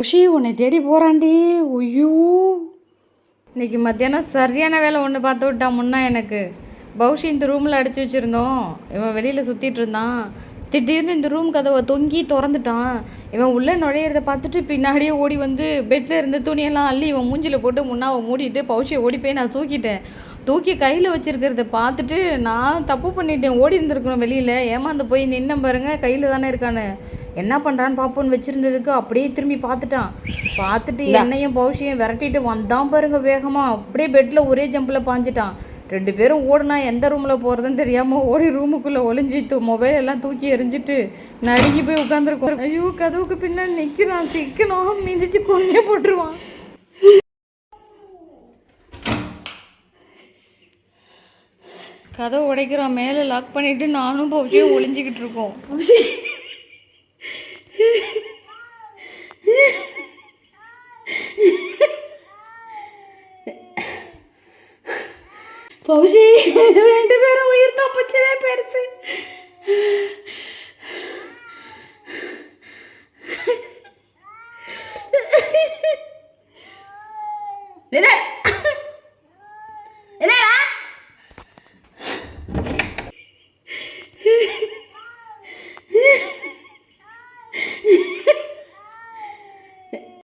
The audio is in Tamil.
குஷி உன்னை தேடி போகிறான்டி ஐயோ இன்றைக்கி மத்தியானம் சரியான வேலை ஒன்று பார்த்து விட்டான் முன்னா எனக்கு. பௌஷி இந்த ரூமில் அடித்து வச்சுருந்தோம். இவன் வெளியில் சுற்றிட்டு இருந்தான். திடீர்னு இந்த ரூம் கதவை தொங்கி திறந்துட்டான். இவன் உள்ளே நுழையிறத பார்த்துட்டு பின்னாடியே ஓடி வந்து பெட்டில் இருந்த துணியெல்லாம் அள்ளி இவன் மூஞ்சில் போட்டு முன்னாவை மூடிட்டு பௌஷியை ஓடி போய் நான் தூக்கிட்டேன். தூக்கி கையில் வச்சிருக்கிறத பார்த்துட்டு நான் தப்பு பண்ணிட்டேன். ஓடி இருந்திருக்கணும் வெளியில். ஏமாந்து போய் நின்ன பாருங்க கையில் தானே இருக்கானு என்ன பண்ணுறான்னு பார்ப்போன்னு வச்சுருந்ததுக்கு அப்படியே திரும்பி பார்த்துட்டான். பார்த்துட்டு என்னையும் பௌஷியும் விரட்டிட்டு வந்தான் பாருங்க வேகமாக அப்படியே பெட்டில் ஒரே ஜம்பில் பாஞ்சிட்டான். ரெண்டு பேரும் ஓடுனா எந்த ரூமில் போகிறதுன்னு தெரியாமல் ஓடி ரூமுக்குள்ளே ஒளிஞ்சி தூ மொபைல் எல்லாம் தூக்கி எறிஞ்சிட்டு நடுங்கி போய் உட்காந்துருக்கோம் ஐயோ கதவுக்கு பின்னாடி நிற்கிறான் திக்கணும் மிதிச்சு கொண்டே போட்டுருவான். கதவை உடைக்கிறான். மேலே லாக் பண்ணிட்டு நானும் பௌஷியும் ஒளிஞ்சிக்கிட்டு இருக்கோம். பௌஷி ரெண்டு பேரும் உயிர் தப்பிச்சதே பெருசு. நிலை